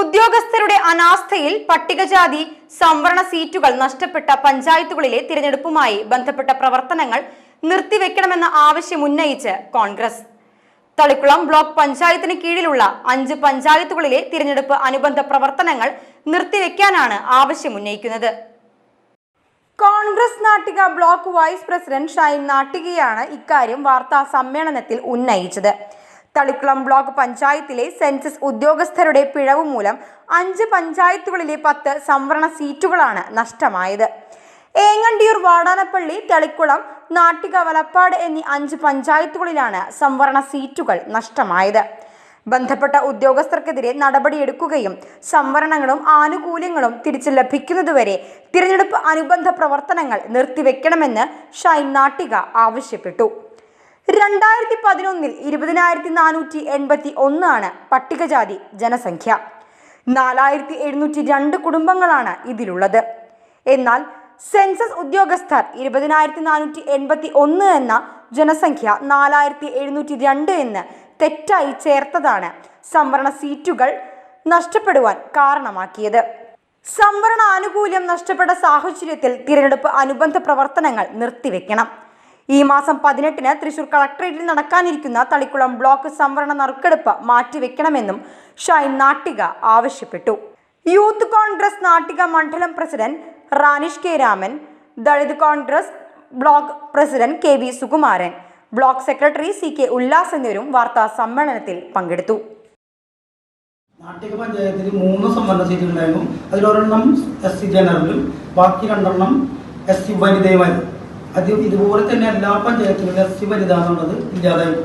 ഉദ്യോഗസ്ഥരുടെ അനാസ്ഥയിൽ പട്ടികജാതി സംവരണ സീറ്റുകൾ നഷ്ടപ്പെട്ട പഞ്ചായത്തുകളിലെ തിരഞ്ഞെടുപ്പുമായി ബന്ധപ്പെട്ട പ്രവർത്തനങ്ങൾ നിർത്തിവെക്കണമെന്ന ആവശ്യം ഉന്നയിച്ച് കോൺഗ്രസ്. തളിക്കുളം ബ്ലോക്ക് പഞ്ചായത്തിന് കീഴിലുള്ള അഞ്ച് പഞ്ചായത്തുകളിലെ തിരഞ്ഞെടുപ്പ് അനുബന്ധ പ്രവർത്തനങ്ങൾ നിർത്തിവെക്കാനാണ് ആവശ്യം ഉന്നയിക്കുന്നത്. Congress Nattika block vice president Shine നാട്ടികയാണ് ഇക്കാര്യം വാർത്താ സമ്മേളനത്തിൽ ഉന്നയിച്ചത്. തളിക്കുളം ബ്ലോക്ക് പഞ്ചായത്തിലെ സെൻസസ് ഉദ്യോഗസ്ഥരുടെ പിഴവ് മൂലം അഞ്ച് പഞ്ചായത്തുകളിലെ പത്ത് സംവരണ സീറ്റുകളാണ് നഷ്ടമായത്. ഏങ്ങണ്ടിയൂർ വാടാനപ്പള്ളി തളിക്കുളം നാട്ടിക വലപ്പാട് എന്നീ അഞ്ച് പഞ്ചായത്തുകളിലാണ് സംവരണ സീറ്റുകൾ നഷ്ടമായത്. ബന്ധപ്പെട്ട ഉദ്യോഗസ്ഥർക്കെതിരെ നടപടിയെടുക്കുകയും സംവരണങ്ങളും ആനുകൂല്യങ്ങളും തിരിച്ചു ലഭിക്കുന്നതുവരെ തിരഞ്ഞെടുപ്പ് അനുബന്ധ പ്രവർത്തനങ്ങൾ നിർത്തിവെക്കണമെന്ന് ഷൈൻ നാട്ടിക ആവശ്യപ്പെട്ടു. രണ്ടായിരത്തി പതിനൊന്നിൽ ഇരുപതിനായിരത്തി നാനൂറ്റി എൺപത്തി ഒന്നാണ് പട്ടികജാതി ജനസംഖ്യ. നാലായിരത്തി എഴുന്നൂറ്റി രണ്ട് കുടുംബങ്ങളാണ് ഇതിലുള്ളത്. എന്നാൽ സെൻസസ് ഉദ്യോഗസ്ഥർ ഇരുപതിനായിരത്തി നാനൂറ്റി എൺപത്തി ഒന്ന് എന്ന ജനസംഖ്യ നാലായിരത്തി എഴുന്നൂറ്റി രണ്ട് എന്ന് തെറ്റായി ചേർത്തതാണ് സംവരണ സീറ്റുകൾ നഷ്ടപ്പെടുവാൻ കാരണമാക്കിയത്. സംവരണ ആനുകൂല്യം നഷ്ടപ്പെട്ട സാഹചര്യത്തിൽ തിരഞ്ഞെടുപ്പ് അനുബന്ധ പ്രവർത്തനങ്ങൾ നിർത്തിവെക്കണം. ഈ മാസം പതിനെട്ടിന് തൃശൂർ കളക്ടറേറ്റിൽ നടക്കാനിരിക്കുന്ന തളിക്കുളം ബ്ലോക്ക് സംവരണ നറുക്കെടുപ്പ് മാറ്റിവെക്കണമെന്നും ഷൈൻ നാട്ടിക ആവശ്യപ്പെട്ടു. യൂത്ത് കോൺഗ്രസ് നാട്ടിക മണ്ഡലം president Ranish K Raman Dalit Congress block president K V Sukumaran block secretary C K Ullas എന്നിവരും വാർത്താ സമ്മേളനത്തിൽ പങ്കെടുത്തു. നാട്ടിക പഞ്ചായത്തിൽ മൂന്ന് സംവരണ സീറ്റുകൾ ഉണ്ടായിരുന്നു. അതിലൊരെണ്ണം എസ് സി ജനറലും ബാക്കി രണ്ടെണ്ണം എസ് സി വനിതയുമായിരുന്നു. അത് ഇതുപോലെ തന്നെ എല്ലാ പഞ്ചായത്തിലും എസ് സി വനിത എന്നുള്ളത് ഇല്ലാതായി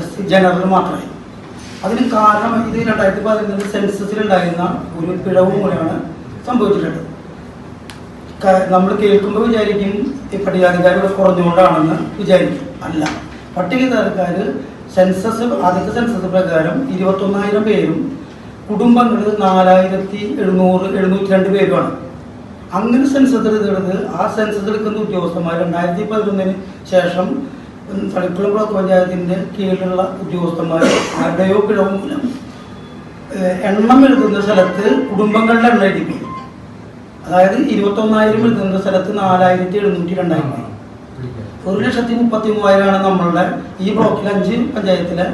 എസ് സി ജനറൽ മാത്രമായി അതിന് കാരണം ഇത് രണ്ടായിരത്തി പതിനൊന്നിൽ സെൻസസിലുണ്ടായിരുന്ന ഒരു പിഴവ് മൂലമാണ് സംഭവിച്ചിട്ടുള്ളത്. നമ്മൾ കേൾക്കുമ്പോൾ വിചാരിക്കും ഈ പട്ടികജാതിക്കാരുടെ കുറഞ്ഞുകൊണ്ടാണെന്ന് വിചാരിക്കും. അല്ല പട്ടികജാതിക്കാർ സെൻസസ് ആദ്യത്തെ സെൻസസ് പ്രകാരം ഇരുപത്തൊന്നായിരം പേരും കുടുംബങ്ങൾ നാലായിരത്തി എഴുന്നൂറ് എഴുന്നൂറ്റി രണ്ട് പേരുമാണ്. അങ്ങനെ സെൻസസ് എടുത്തത് ആ സെൻസസ് എടുക്കുന്ന ഉദ്യോഗസ്ഥന്മാർ രണ്ടായിരത്തി പതിനൊന്നിന് ശേഷം തളിക്കുളം ബ്ലോക്ക് പഞ്ചായത്തിന്റെ കീഴിലുള്ള ഉദ്യോഗസ്ഥന്മാർ ആരുടെയോ മൂലം എണ്ണം എഴുതുന്ന സ്ഥലത്ത് കുടുംബങ്ങളുടെ എണ്ണം എഴുതിപ്പോയി. അതായത് ഇരുപത്തൊന്നായിരം എഴുതുന്ന സ്ഥലത്ത് നാലായിരത്തി എഴുന്നൂറ്റി രണ്ടായിരം ഒരു ലക്ഷത്തി മുപ്പത്തി മൂവായിരമാണ് നമ്മളുടെ ഈ ബ്ലോക്കിലെ അഞ്ച് പഞ്ചായത്തിലെ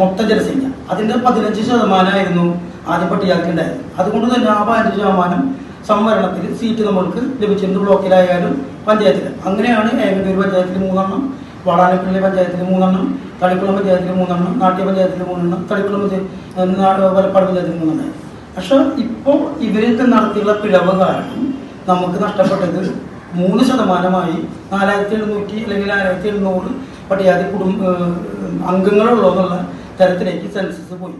മൊത്തം ജനസംഖ്യ. അതിന്റെ പതിനഞ്ച് ശതമാനമായിരുന്നു ആദ്യം പട്ടികജാതിക്ക് ഉണ്ടായത് അതുകൊണ്ട് തന്നെ ആ പതിനഞ്ച് ശതമാനം സംവരണത്തിൽ സീറ്റ് നമ്മൾക്ക് ലഭിച്ചിട്ടുണ്ട് ബ്ലോക്കിലായാലും പഞ്ചായത്തിൽ അങ്ങനെയാണ് ഏകദേശം പഞ്ചായത്തിൽ മൂന്നെണ്ണം വാടാനപ്പള്ളി പഞ്ചായത്തിൽ മൂന്നെണ്ണം തളിക്കുളം പഞ്ചായത്തിൽ മൂന്നെണ്ണം നാട്ടിയ പഞ്ചായത്തിൽ മൂന്നെണ്ണം തളിക്കുളം പഞ്ചായത്ത് വലപ്പാട് പഞ്ചായത്തിൽ മൂന്നെണ്ണം. പക്ഷെ ഇപ്പോൾ ഇവരൊക്കെ നടത്തിയുള്ള പിഴവ് കാരണം നമുക്ക് നഷ്ടപ്പെട്ടത് മൂന്ന് ശതമാനമായി നാലായിരത്തി എഴുന്നൂറ്റി അല്ലെങ്കിൽ ആയിരത്തി എഴുന്നൂറ് പട്ടിയാതി കുടുംബ അംഗങ്ങളുള്ളൂ എന്നുള്ള തരത്തിലേക്ക് സെൻസസ് പോയി.